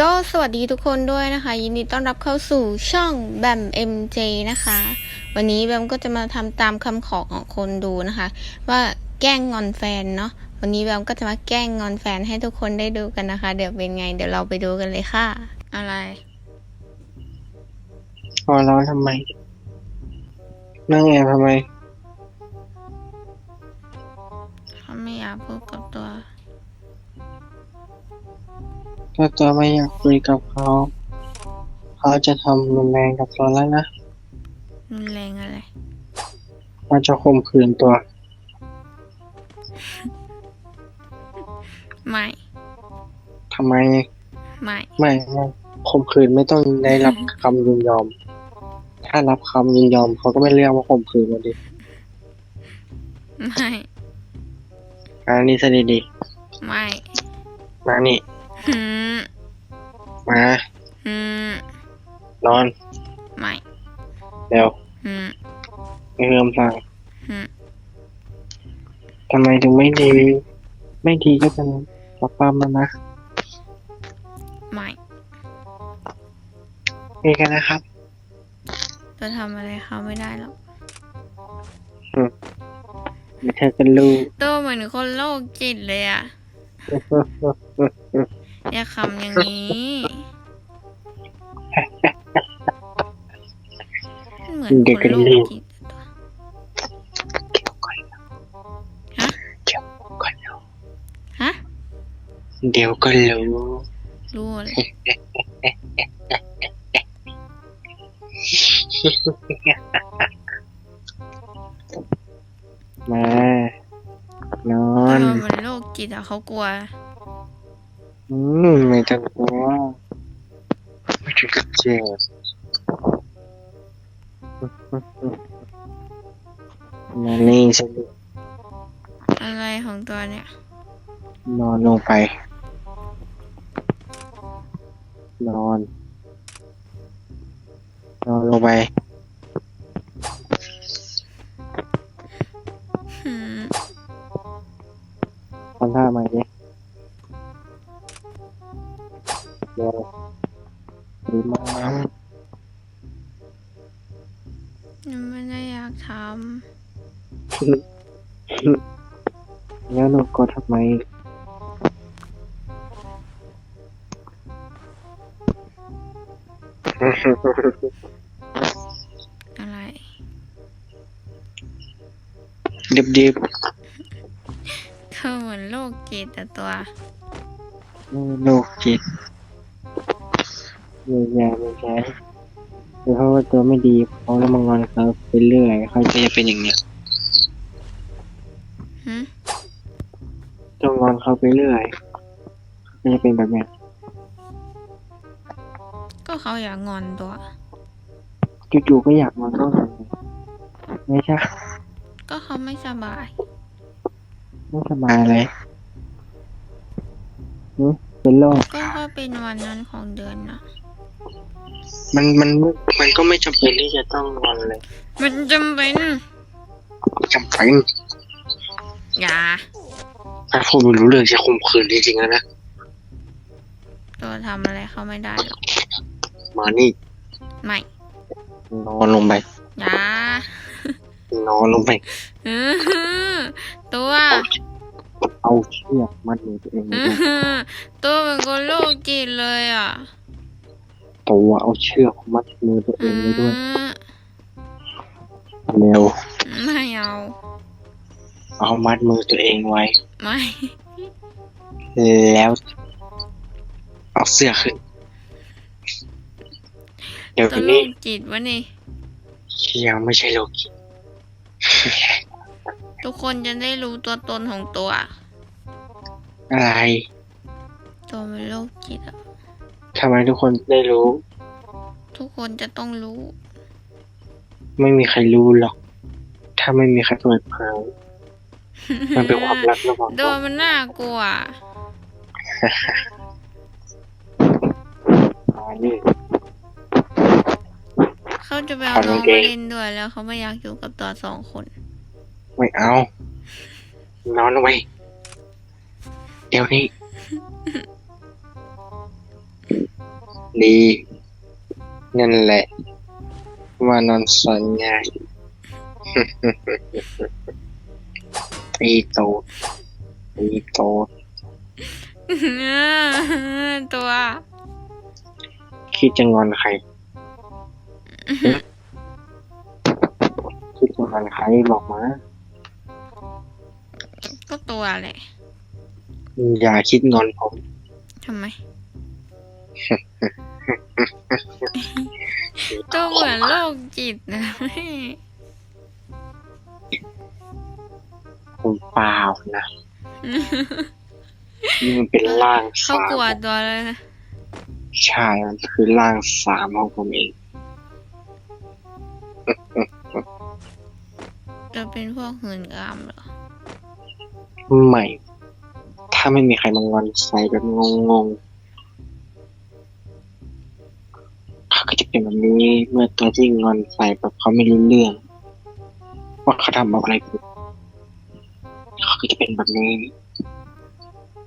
ก็สวัสดีทุกคนด้วยนะคะ ยินดีต้อนรับเข้าสู่ช่องแบม MJ นะคะ วันนี้แบมก็จะมาทำตามคำขอของคนดูนะคะ ว่าแกล้งงอนแฟนเนาะวันนี้แบมก็จะมาแกล้งงอนแฟนให้ทุกคนได้ดูกันนะคะ เดี๋ยวเป็นไง เดี๋ยวเราไปดูกันเลยค่ะ อะไรหัวเร้อนทำไม นั่งแอบทำไมเขาไม่อยากพูดกับตัว ถ้าตัวไม่อยากคุยกับเขา เขาจะทำรุนแรงกับตัวแล้วนะรุนแรงอะไรเขาจะข่มขืนตัว ไม่ ทำไม ไม่ ไม่ไม่ข่มขืนไม่ต้องได้รับคำยินยอม ถ้ารับคำยินยอม เขาก็ไม่เรียกว่าข่มขืนแล้วดิไม่มานี่ซะดีไม่ๆมานี่ หืมมาหืมนอน ไม่เร็วหืมไม่เริ่มสั่งหืมทำไมถึงไม่ดี ไม่ดีก็เป็นปรับปรามมันนะไม่นี่กันนะครับ จะทำอะไรเขาไม่ได้หรอกไม่เธอกันลูก ตัวเหมือนคนโรคจิตเลยอะ อย่าขำอย่างนี้ เหมือนคนโรคจิตฮะ เดี๋ยวก็รู้ รู้เลยมานอตัวนเหมือนโรคจิตอะเขากลัว อืมไม่ต้องกลัวไม่ถึงกับเจ็บมานี่สิอะไรของตัวเนี่ย นอนลงไป นอน นอนลงไปหืม ทำท่าใหม่ดิ เดี๋ยวดีมากยังไม่ได้อยากทแล้วหนูกดทำไมำอะไร ดิบดิบเธอเหมือนโรคจิตแต่ตัวๆลูกจิตเยียวยาไม่ใช่คือเพราะว่าตัวไม่ดีเขาแล้วมางอนเขาไปเรื่อยเขาจะเป็นอย่างเนี้ยหืมต้องงอนเขาไปเรื่อยเขาจะเป็นแบบเนี้ยก็เขาอยากงอนตัว จู่ๆก็อยากงอนต้องทำไงไม่ใช่ ก็เขาไม่สบาย ไม่สบายเลยหึเป็นโรคก็เขาเป็นวันนั้นของเดือนนะ มันมันมันก็ไม่จำเป็นที่จะต้องงอนเลยมันจำเป็น จำเป็นอย่าถ้าผมไม่รู้เรื่องจะข่มขืนจริงๆแล้วนะ ตัวทำอะไรเขาไม่ได้หรอกมานี่ ไม่ นอนลงไป อย่านอนลงไปอื้อหือตัว เอาเชือกมัดมือตัวเองไว้อื้อด้วยหือตัวเป็นคนโรคจิตเลยอะ ตัวเอาเชือกมัดมือตัวเออืงไว้ด้วยมเร็วไม่เอา เอามัดมือตัวเองไว้ ไม่ แล้วเอาเสื้อขึ้น เดี๋ยวตัวโรนี้คจิตวะนี่ ยังไม่ใช่โลกิทุกคนจะได้รู้ตัวตนของตัว อะไร ตัวเป็นโรคจิตอะ ทำไมทุกคนได้รู้ ทุกคนจะต้องรู้ ไม่มีใครรู้หรอก ถ้าไม่มีใครเปิดเผยมันเป็นความลับระหว่างโดเรานมันน่ากลัวอ่านี่เขาจะไปเอาน้องมาเล่นด้วยแล้วเขาไม่อยากอยู่กับตัวสองคนไม่เอา นอนลงไปเดี๋ยวนี้ ดี นั่นแหละ ว่านอนสอนง่ายตีโตดตีโตดตัว คิดจะงอนใครหึคิดจะงอนใครบอกมา ก็ตัวแหละ อย่าคิดงอนผมทำไม ตัวเหมือนโรคจิตนะผมเปล่านะนี่มันเป็นร่างเขาสามกลัวตัวเลยนะใช่มันคือร่างสามของผมเองจะเป็นพวกหื่นกามเหรอใหม่ ถ้าไม่มีใครมางอนใส่แบบงงๆ เขาก็จะเป็นแบบนี้เมื่อตัวที่งอนใส่แบบเขาไม่รู้เรื่อง ว่าเขาทำอะไรผิดเขาก็จะเป็นแบบนี้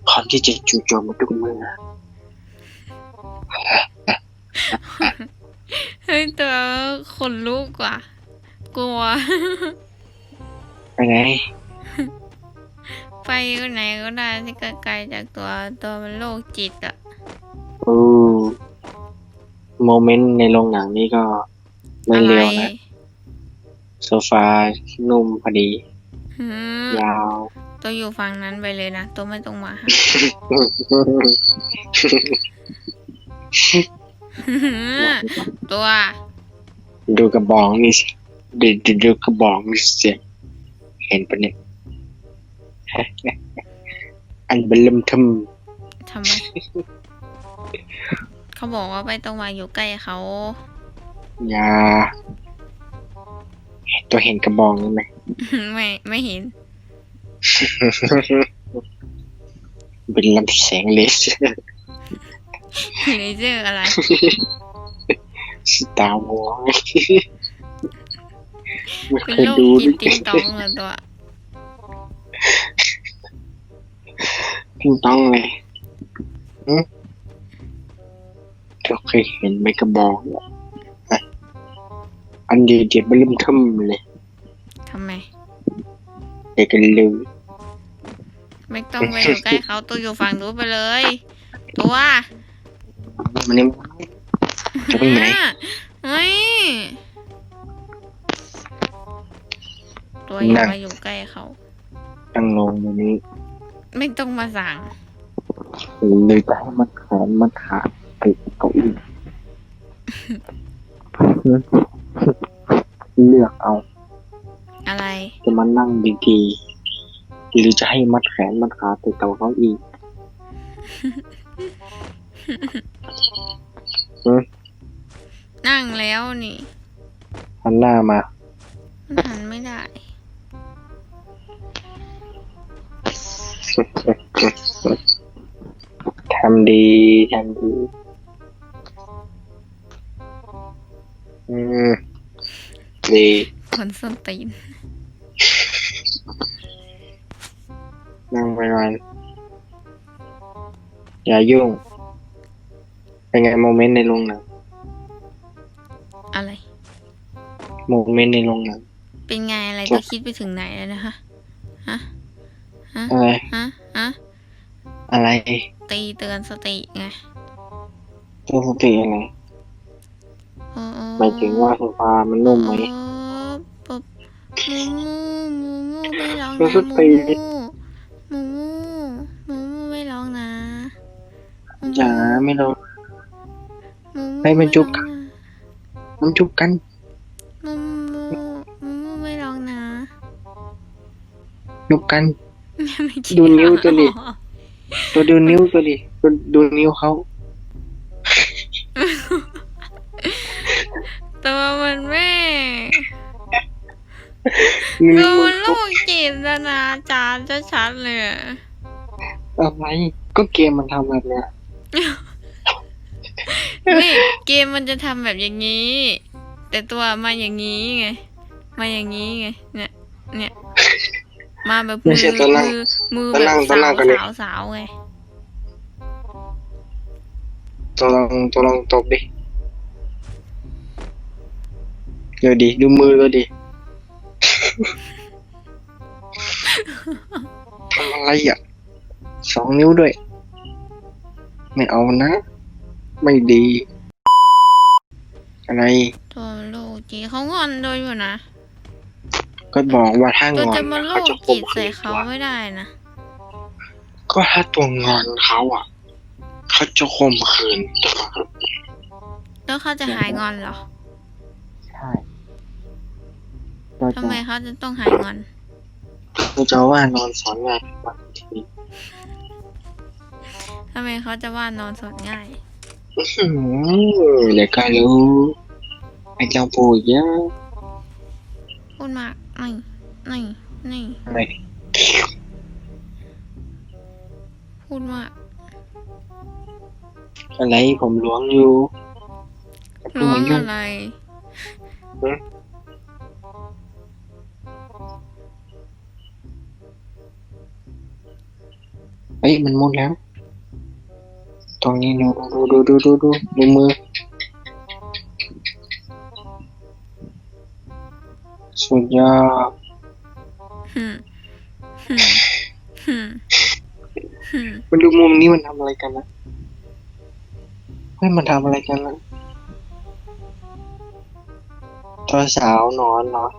พร้อมที่จะจู่โจมมาทุกเมื่อเฮ้ยตัวขนลุกกว่ากลัว ไปไหนไปไหนก็ได้ที่ไกลๆจากตัวตัวมันโรคจิตอะอือ โมเมนต์ในโรงหนังนี่ก็ไม่อะไรเร็วนะโซฟานุ่มพอดีหืมยาวตัวอยู่ฝั่งนั้นไปเลยนะตัวไม่ต้องมาหาตัวดูกระบองนี่สิดูดูดูกระบองนี่สิเห็นปะเนี่ยอันเบลเริ่มททำไม เขาบอกว่าไม่ต้องมาอยู่ใกล้เขาำอยาตัวเห็นกระบองนี่ไหม ไม่ไม่เห็น เป็นลำแสงเลเซอร์เลเซอร์อะไรสตาร์วอร์ไม่เป็นเคยโรคดูจิตด้วยติงตองเหรอตัว ติงต้องเลยหืม เธอเคยเห็นไหมกระบองเนี่ยฮะอันเดียวเดียวเบลเริ่มทำเลยทำไม เด็กกันเลยไม่ต้องไปอยู่ใกล้เขาตัวอยู่ฝั่งนู้นไปเลย ตัวมันยังจะไปไหนเฮ้ยตัวอย่านั่งมาอยู่ใกล้เขาตั้งลงอย่างนี้ ไม่ต้องมาสั่งเลยจะให้มันแขนมันขาด ติดเก้าอี้เลือกเอา อะไร จะมานั่งดีๆหรือจะให้มัดแขนมัดขาติดเก้าอี้นั่งแล้วนี่หันหน้ามามันหันไม่ได้ ทำดีทำดี อืมดีคนส้นตีนนั่งไปก่อนอย่ายุ่ง เป็นไงโมเมนต์ในโรงหนังอะไร โมเมนต์ในโรงหนัง เป็นไงอะไรจบก็คิดไปถึงไหนแล้วนะคะฮะฮะอะไรฮะฮะอะไรตีเตือนสติไงเรื่องสติอะไรโอ้โอ้ หมายถึงว่าโซฟามันนุ่มไหมโอ้ปุ๊บมูมูมูมูไม่ร้องเรื่นะองสมูติมูมูมูมูไม่ร้องนะมูอย่าไม่ลงมูมูให้มันจุ๊บไร้องะมันจุบกัน มูมูมูมูไม่ร้องนะจุบกัน ไม่เกี่ยดูนิ้วตัวดิ ตัวดูนิ้วตัวดิตัวดูนิ้วเขา ตัวมันแม่นิ้ตัววมันลูกจิตนะนะจานจะชัดๆเลยอะอะไรก็เกมมันทำแบบเนี้ยนี่เกมมันจะทำแบบอย่างนี้ แต่ตัวมาอย่างนี้ไง มาอย่างนี้ไง เนี่ย เนี่ย มาแบบมืไม่ใช่ตัวนั่งมือมือตัวแบบนั่งตัวสานั่วงกันดิสาวสาวไงตัวลองตัวลองตบดิ ดี๋ยวดิดูมือก็ดิทำอะไรอะสองนิ้วด้วย ไม่เอานะ ไม่ดี อะไรตัวโลกจิตเขางอนโดยอยู่นะ ก็บอกว่าถ้างตัวอนจะมาโลเขากจะข่จิมตขืใส่นเขาตัวไม่ได้นะ ก็ถ้าตัวงอนเขาอะ เขาจะข่มขืนตัวแล้วเขาจะหายงอนเหรอ ใช่ ก็ทำจะไมเขาจะต้องหายงอน ก็จะว่านอนสอนงานบางทีทำไมเขาจะว่านอนสดง่าย อื้อหือเดี๋ยวก็รู้ไอ้เจ้าปู่เยอะพูดมากนี่นี่นี่อะไรพูดมากอะไรผมล้วงอยู่ร้องยุ่งอะไร เอ้ยมันมุดแล้ว ตรงนี้ดูดูดูดูดูดูดูมือ สุดยอดหืมหืมหืมหืมมันดูมุมนี้มันทำอะไรกันนะเฮ้ยมันทำอะไรกันนะตัวสาวนอนเนาะ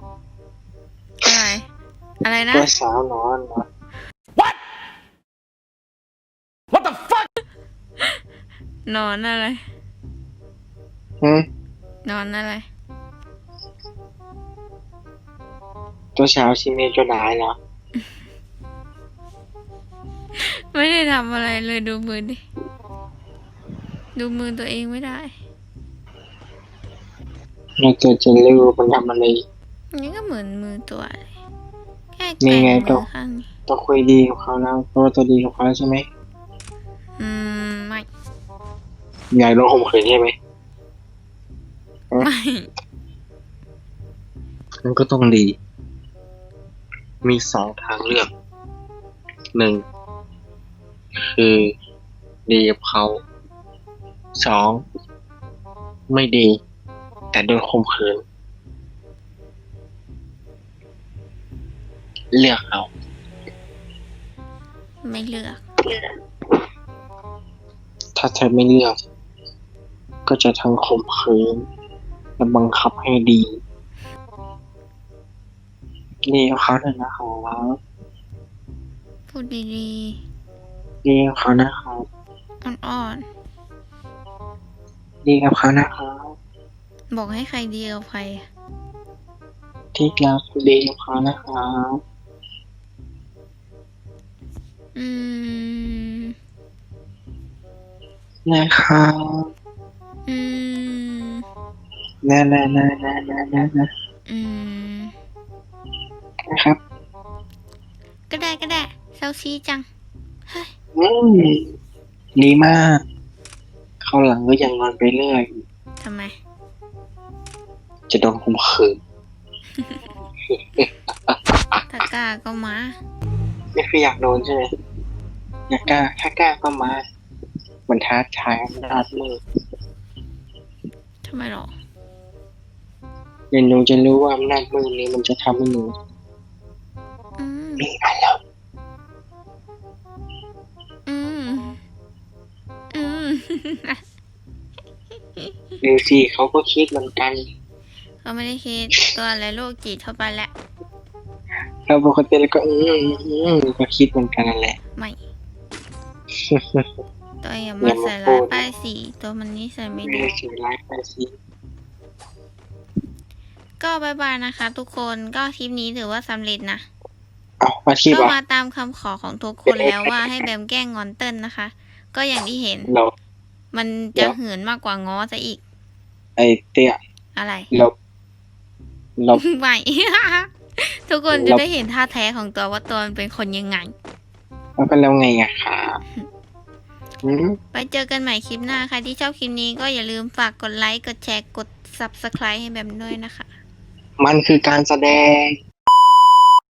อะไรอะไรนะตัวสาวนอนเนาะ นอนอะไรหืมนอนอะไรตัวสาวชิเมจะได้เหรอไม่ได้ทำอะไรเลยดูมือดิ ดูมือตัวเองไม่ได้เราตัวจะเร็วมันทำอะไร นี่ก็เหมือนมือตัวเลยแค่นี่แกะไงมืตัวอข้างนี้ต้องคุยดีกับเขาแล้วเพราะว่าตัวดีกับเขาแล้วใช่ไหมอืมไม่อ ยากโดนข่มขืนใช่ไหมไม่มันก็ต้องดี มีสองทางเลือก หนึ่ง คือดีกับเขา สอง ไม่ดี แต่โดนข่มขืน เลือกเอา ไม่เลือก ถ้าเธอไม่เลือก ก็จะทั้งข่มขืนและบังคับให้ดีดีกับเขาเถอะนะครับพูดดีดีกับเขานะครับๆ อ่อนดีกับเขานะครับๆ บอกให้ใครดีกับใครอะที่รักดีกับเขานะครับอืม นะครับ อืมนะนะนะนะนะนะนะอืม นะครับก็ได้ก็ได้เซาซีจัง เฮ้ย อืมดีมากเขาวหลังก็ยังนอนไปเรื่อย ทำไม จะโดนข่มขืนถ้ากล้าก็มาไม่คืออยากโดนใช่ไหมอยากกล้าถ้ากล้าก็มามันท้าทายอำนาจมือทำไมหรอเดี๋ยวหนูจะรู้ว่าอำนาจมือนี้มันจะทำให้หนูอืมมีมาแล้วอืมอืม ดูสิเขาก็คิดเหมือนกัน เขาไม่ได้คิดตัวอะไรโรคจิตเข้าไปแล้วเราปกติแล้วก็อืมอืมก็คิดเหมือนกันนั่นแหละ ไม่ ตัวอย่ามาใส่ร้ายป้ายสีตัวมันนิสัยไม่ไม่ดีได้สิ่งร้ายไปสิก็บายบายนะคะ ทุกคนก็คลิปนี้ถือว่าสำเร็จนะ เอามาที่ก็ว่ามาตามคำขอของทุกคนแล้วว่าให้แบมแกล้งงอนเติ้ลนะคะ ก็อย่างที่เห็นเรา มันเดี๋จะยว เหินมากกว่าง้อซะอีกไอเตี้ยอะไร เราเรา ไม่ ทุกคนจะเราได้เห็นท่าแท้ของตัวว่าตัวมันเป็นคนยังไงแล้วก็แล้วไงอะครับอืม ไปเจอกันใหม่คลิปหน้าใครที่ชอบคลิปนี้ก็อย่าลืมฝากกดไลค์ กดแชร์ กด subscribe ให้แบมด้วยนะคะ มันคือการแสดง